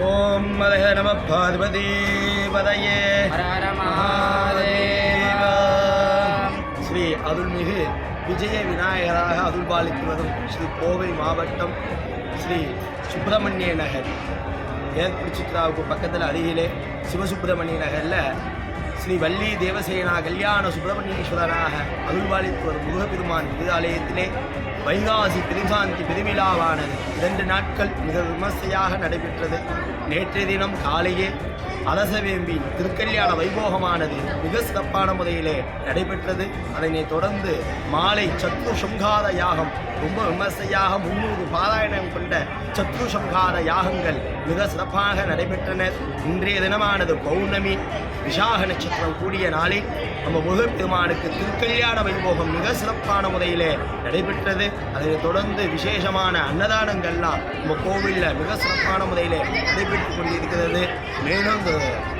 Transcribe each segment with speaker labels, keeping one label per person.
Speaker 1: ஓம் மதக நம பார்வதி பதையே ஸ்ரீ அருள்மிகு விஜய விநாயகராக அருள்பாலித்து வரும் ஸ்ரீ கோவை மாவட்டம் ஸ்ரீ சுப்பிரமணிய நகர். ஏற்பு சித்ராவுக்கு பக்கத்தில் அருகிலே சிவசுப்பிரமணிய நகரில் ஸ்ரீ வள்ளி தேவசேனா கல்யாண சுப்பிரமணியேஸ்வரனாக அருள்பாலித்து வரும் முருகப்பெருமான் திருவாலயத்திலே வைகாசி திருசாந்தி பெருவிழாவானது இரண்டு நாட்கள் மிக விமர்சையாக நடைபெற்றது. நேற்றைய தினம் காலையே அரசவேம்பி திருக்கல்யாண வைபோகமானது மிக சிறப்பான முறையிலே நடைபெற்றது. அதனைத் தொடர்ந்து மாலை சத்ரு சம்ஹார யாகம் ரொம்ப விமர்சையாக முன்னூறு பாராயணம் கொண்ட சத்ரு சம்ஹார யாகங்கள் மிக சிறப்பாக நடைபெற்றன. இன்றைய தினமானது பௌர்ணமி விஷாக நட்சத்திரம் கூடிய நாளில் நம்ம முருகப்பெருமானுக்கு திருக்கல்யாண வைபோகம் மிக சிறப்பான முறையிலே நடைபெற்றது. அதை தொடர்ந்து விசேஷமான அன்னதானங்கள்லாம் நம்ம கோவிலில் மிக சிறப்பான முறையிலே நடைபெற்று கொண்டிருக்கிறது. மேலும் இந்த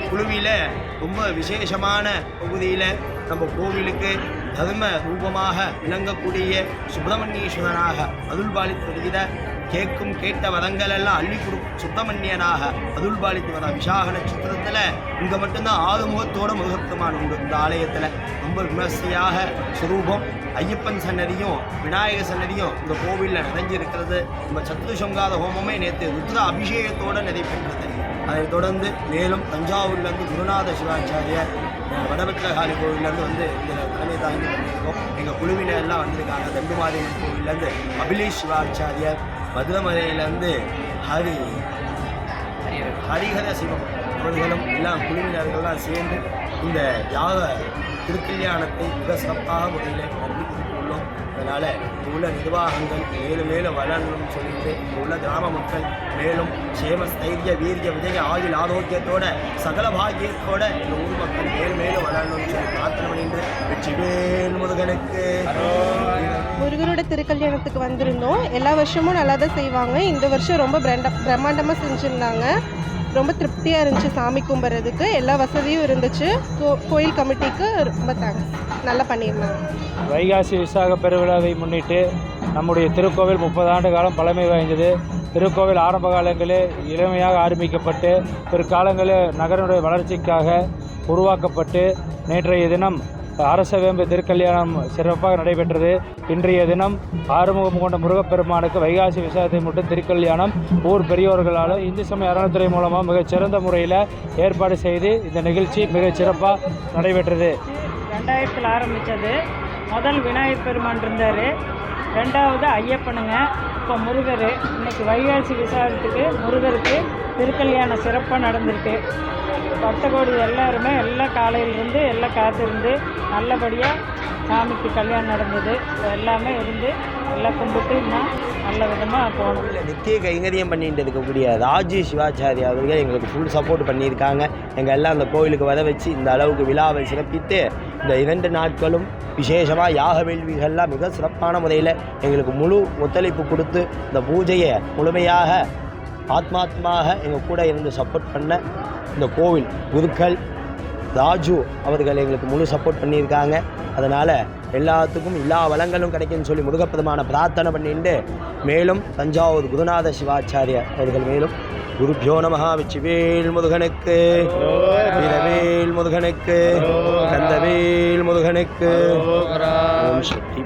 Speaker 1: குழுவில் ரொம்ப விசேஷமான பகுதியில் நம்ம கோவிலுக்கு தர்ம ரூபமாக விளங்கக்கூடிய சுப்பிரமணியேஸ்வரனாக அருள்பாலித்து வருகிற கேட்கும் கேட்ட வரங்கள் எல்லாம் அள்ளி கொடு சுப்பிரமணியனாக அருள்பாலித்து வர விசாக நட்சத்திரத்தில் இங்கே மட்டும்தான் ஆறுமுகத்தோட முருகப்பெருமான் உண்டு இந்த ஆலயத்தில். ரொம்ப விமர்சையாக சுரூபம். ஐயப்பன் சன்னதியும் விநாயகர் சன்னதியும் இந்த கோவிலில் நிறைஞ்சிருக்கிறது. நம்ம சத்துசங்காத ஹோமமே நேற்று ருத்ர அபிஷேகத்தோடு நடைபெற்றது அதைத் தொடர்ந்து மேலும் தஞ்சாவூர்லேருந்து குருநாத சிவாச்சாரியர் அஹ், வடபத்திரகாளி கோவிலேருந்து வந்து இதில் தலைமை தாங்கி வந்திருக்கோம். எங்கள் குழுவினர் எல்லாம் வந்திருக்காங்க. மாதிரி கோவிலேருந்து அபிலேஷ் சிவாச்சாரியர் மதுரமலையிலேருந்து ஹரி ஹரிஹர சிவம் அவர்களும் எல்லாம் குழுவினர்கள்லாம் சேர்ந்து இந்த யாக திருக்கல்யாணத்தை மிக சிறப்பாக முறையில் நடத்தி கொடுத்துள்ளோம் அதனால் இங்கே உள்ள நிர்வாகங்கள் மேலும் மேலும் வளரணும்னு சொல்லிட்டு இங்கே உள்ள கிராம மக்கள் மேலும் சேம ஸ்தைரிய வீரிய விஜய ஆயுள் ஆரோக்கியத்தோட சகல பாகியத்தோட இந்த ஊர் மக்கள் மேலும் மேலும் வளரணும்னு சொல்லி பிரார்த்தனை பண்ணிட்டு வெற்றிவேல் முருகனுக்கு.
Speaker 2: முருகனோட திருக்கல்யாணத்துக்கு வந்திருந்தோம். எல்லா வருஷமும் நல்லா தான் செய்வாங்க. இந்த வருஷம் ரொம்ப பிரண்ட பிரம்மாண்டமாக செஞ்சுருந்தாங்க. ரொம்ப திருப்தியாக இருந்துச்சு சாமி கும்பிட்றதுக்கு எல்லா வசதியும் இருந்துச்சு. கோ கோயில் கமிட்டிக்கு ரொம்ப தேங்க்ஸ் நல்லா பண்ணியிருந்தாங்க.
Speaker 3: வைகாசி விசாக பெருவிழாவை முன்னிட்டு நம்முடைய திருக்கோவில் முப்பது ஆண்டு காலம் பழமை வாய்ந்தது. திருக்கோவில் ஆரம்ப காலங்களில் இளமையாக ஆரம்பிக்கப்பட்டு பிற்காலங்களில் நகரனுடைய வளர்ச்சிக்காக உருவாக்கப்பட்டு நேற்றைய தினம் அரசவேம்பு திருக்கல்யாணம் சிறப்பாக நடைபெற்றது. இன்றைய தினம் ஆறுமுகம் கொண்ட முருகப்பெருமானுக்கு வைகாசி விசாகத்தை மட்டும் திருக்கல்யாணம். ஊர் பெரியோர்களாலும் இந்து சமய அறநிலைத்துறை மூலமாக மிகச்சிறந்த முறையில் ஏற்பாடு செய்து இந்த நிகழ்ச்சி மிகச் சிறப்பாக நடைபெற்றது.
Speaker 4: ரெண்டாயிரத்தில் ஆரம்பித்தது முதல் விநாயகர் பெருமான் இருந்தார். ரெண்டாவது ஐயப்பனுங்க இப்போ முருகர். இன்றைக்கி வைகாசி விசாரத்துக்கு முருகருக்கு திருக்கல்யாணம் சிறப்பாக நடந்திருக்கு. பக்த கோடி எல்லாருமே எல்லாம் காலையிலேருந்து எல்லாம் காத்திருந்து நல்லபடியாக சாமிக்கு கல்யாணம் நடந்தது. எல்லாமே இருந்து எல்லாம் கும்பிட்டு இன்னும் நல்ல விதமாக போகணும்.
Speaker 1: இல்லை நித்திய கைங்கரியம் பண்ணிட்டு இருக்கக்கூடிய ராஜு சிவாச்சாரி அவர்கள் எங்களுக்கு ஃபுல் சப்போர்ட் பண்ணியிருக்காங்க. எங்கள் எல்லாம் அந்த கோவிலுக்கு வர வச்சு இந்த அளவுக்கு விழாவை சிறப்பித்து இந்த இரண்டு நாட்களும் விசேஷமாக யாக வேள்விகள்லாம் மிக சிறப்பான முறையில் எங்களுக்கு முழு ஒத்துழைப்பு கொடுத்து இந்த பூஜையை முழுமையாக ஆத்மாத்மாக எங்கள் கூட இருந்து சப்போர்ட் பண்ண இந்த கோவில் குருக்கள் ராஜு அவர்கள் எங்களுக்கு முழு சப்போர்ட் பண்ணியிருக்காங்க. அதனால் எல்லாத்துக்கும் எல்லா வளங்களும் கிடைக்கும்னு சொல்லி முருகப்பெருமான பிரார்த்தனை பண்ணிட்டு மேலும் தஞ்சாவூர் குருநாத சிவாச்சாரியார் அவர்கள் மேலும் குருபியோ நமஹா வெற்றிவேல் முருகனுக்கு வீரவேல் முருகனுக்கு கந்தவேல் முருகனுக்கு. ஓம் சக்தி